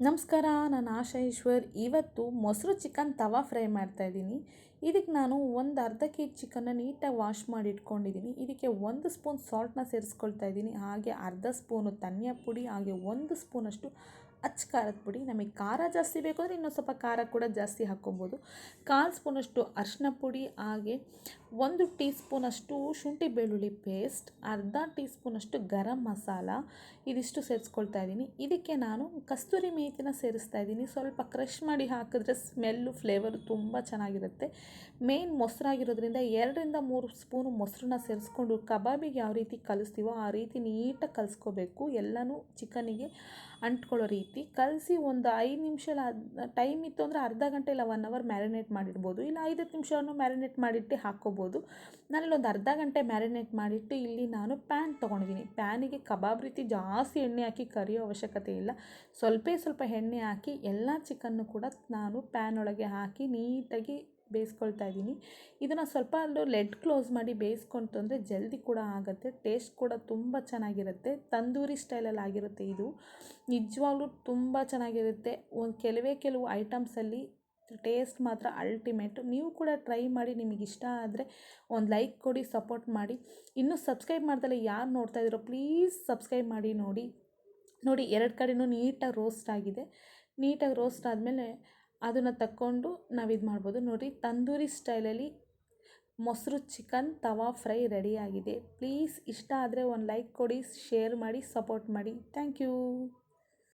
ನಮಸ್ಕಾರ ನಾನು ಆಶಾ ಈಶ್ವರ್. ಇವತ್ತು ಮೊಸರು ಚಿಕನ್ ತವಾ ಫ್ರೈ ಮಾಡ್ತಾಯಿದ್ದೀನಿ ಇದಕ್ಕೆ ನಾನು ಒಂದು ಅರ್ಧ ಕೆ ಜಿ ಚಿಕನ್ನ ನೀಟಾಗಿ ವಾಶ್ ಮಾಡಿ ಇಟ್ಕೊಂಡಿದ್ದೀನಿ. ಇದಕ್ಕೆ ಒಂದು ಸ್ಪೂನ್ ಸಾಲ್ಟನ್ನ ಸೇರಿಸ್ಕೊಳ್ತಾ ಇದ್ದೀನಿ. ಹಾಗೆ ಅರ್ಧ ಸ್ಪೂನು ಧನಿಯಾ ಪುಡಿ, ಹಾಗೆ ಒಂದು ಸ್ಪೂನಷ್ಟು ಅಚ್ಚ ಖಾರದ ಪುಡಿ. ನಮಗೆ ಖಾರ ಜಾಸ್ತಿ ಬೇಕು ಅಂದರೆ ಇನ್ನೂ ಸ್ವಲ್ಪ ಖಾರ ಕೂಡ ಜಾಸ್ತಿ ಹಾಕ್ಕೊಬೋದು. ಕಾಲು ಸ್ಪೂನಷ್ಟು ಅರಿಶಿನ ಪುಡಿ, ಹಾಗೆ ಒಂದು ಟೀ ಸ್ಪೂನಷ್ಟು ಶುಂಠಿ ಬೆಳ್ಳುಳ್ಳಿ ಪೇಸ್ಟ್ ಅರ್ಧ ಟೀ ಸ್ಪೂನಷ್ಟು ಗರಂ ಮಸಾಲ ಇದಿಷ್ಟು ಸೇರಿಸ್ಕೊಳ್ತಾ ಇದ್ದೀನಿ. ಇದಕ್ಕೆ ನಾನು ಕಸ್ತೂರಿ ಮೇಥಿನ ಸೇರಿಸ್ತಾ ಇದ್ದೀನಿ. ಸ್ವಲ್ಪ ಕ್ರಷ್ ಮಾಡಿ ಹಾಕಿದ್ರೆ ಸ್ಮೆಲ್ಲು ಫ್ಲೇವರು ತುಂಬ ಚೆನ್ನಾಗಿರುತ್ತೆ. ಮೇನ್ ಮೊಸರಾಗಿರೋದ್ರಿಂದ ಎರಡರಿಂದ ಮೂರು ಸ್ಪೂನು ಮೊಸರನ್ನ ಸೇರಿಸ್ಕೊಂಡು ಕಬಾಬಿಗೆ ಯಾವ ರೀತಿ ಕಲಿಸ್ತೀವೋ ಆ ರೀತಿ ನೀಟಾಗಿ ಕಲಿಸ್ಕೋಬೇಕು. ಎಲ್ಲನೂ ಚಿಕನಿಗೆ ಅಂಟ್ಕೊಳ್ಳೋ ರೀತಿ. ಕಲಸಿ ಒಂದು ಐದು ನಿಮಿಷ ಟೈಮ್ ಇತ್ತು ಅಂದರೆ ಅರ್ಧ ಗಂಟೆ ಇಲ್ಲ ಒನ್ ಅವರ್ ಮ್ಯಾರಿನೇಟ್ ಮಾಡಿಡ್ಬೋದು. ಇಲ್ಲ ಐದತ್ತು ನಿಮಿಷವನ್ನು ಮ್ಯಾರಿನೇಟ್ ಮಾಡಿಟ್ಟು ಹಾಕ್ಕೋಬೋದು. ನಾನಿಲ್ಲೊಂದು ಅರ್ಧ ಗಂಟೆ ಮ್ಯಾರಿನೇಟ್ ಮಾಡಿಟ್ಟು ಇಲ್ಲಿ ನಾನು ಪ್ಯಾನ್ ತೊಗೊಂಡಿದ್ದೀನಿ. ಪ್ಯಾನಿಗೆ ಕಬಾಬ್ ರೀತಿ ಜಾಸ್ತಿ ಎಣ್ಣೆ ಹಾಕಿ ಕರಿಯೋ ಅವಶ್ಯಕತೆ ಇಲ್ಲ. ಸ್ವಲ್ಪ ಸ್ವಲ್ಪ ಎಣ್ಣೆ ಹಾಕಿ ಎಲ್ಲ ಚಿಕನ್ನು ಕೂಡ ನಾನು ಪ್ಯಾನ್ ಒಳಗೆ ಹಾಕಿ ನೀಟಾಗಿ ಬೇಯಿಸ್ಕೊಳ್ತಾ ಇದ್ದೀನಿ. ಇದನ್ನು ಸ್ವಲ್ಪ ಅಲ್ಲೂ ಲೆಡ್ ಕ್ಲೋಸ್ ಮಾಡಿ ಬೇಯಿಸ್ಕೊಂತು ಅಂದರೆ ಜಲ್ದಿ ಕೂಡ ಆಗುತ್ತೆ. ಟೇಸ್ಟ್ ಕೂಡ ತುಂಬ ಚೆನ್ನಾಗಿರುತ್ತೆ. ತಂದೂರಿ ಸ್ಟೈಲಲ್ಲಿ ಆಗಿರುತ್ತೆ ಇದು. ನಿಜವಾಗ್ಲೂ ತುಂಬ ಚೆನ್ನಾಗಿರುತ್ತೆ. ಒಂದು ಕೆಲವೇ ಕೆಲವು ಐಟಮ್ಸಲ್ಲಿ ಟೇಸ್ಟ್ ಮಾತ್ರ ಅಲ್ಟಿಮೇಟು. ನೀವು ಕೂಡ ಟ್ರೈ ಮಾಡಿ, ನಿಮಗೆ ಇಷ್ಟ ಆದರೆ ಒಂದು ಲೈಕ್ ಕೊಡಿ, ಸಪೋರ್ಟ್ ಮಾಡಿ. ಇನ್ನೂ ಸಬ್ಸ್ಕ್ರೈಬ್ ಮಾಡ್ದಲ್ಲ ಯಾರು ನೋಡ್ತಾ ಇದ್ದೀರೋ ಪ್ಲೀಸ್ ಸಬ್ಸ್ಕ್ರೈಬ್ ಮಾಡಿ, ನೋಡಿ. ನೋಡಿ, ಎರಡು ಕಡೆಯೂ ನೀಟಾಗಿ ರೋಸ್ಟ್ ಆಗಿದೆ. ನೀಟಾಗಿ ರೋಸ್ಟ್ ಆದಮೇಲೆ ಅದನ್ನು ತಕ್ಕೊಂಡು ನಾವು ಇದು ಮಾಡ್ಬೋದು. ನೋಡಿ ತಂದೂರಿ ಸ್ಟೈಲಲ್ಲಿ ಮೊಸರು ಚಿಕನ್ ತವಾ ಫ್ರೈ ರೆಡಿಯಾಗಿದೆ ಪ್ಲೀಸ್ ಇಷ್ಟ ಆದರೆ ಒಂದು ಲೈಕ್ ಕೊಡಿ, ಶೇರ್ ಮಾಡಿ, ಸಪೋರ್ಟ್ ಮಾಡಿ. Thank you.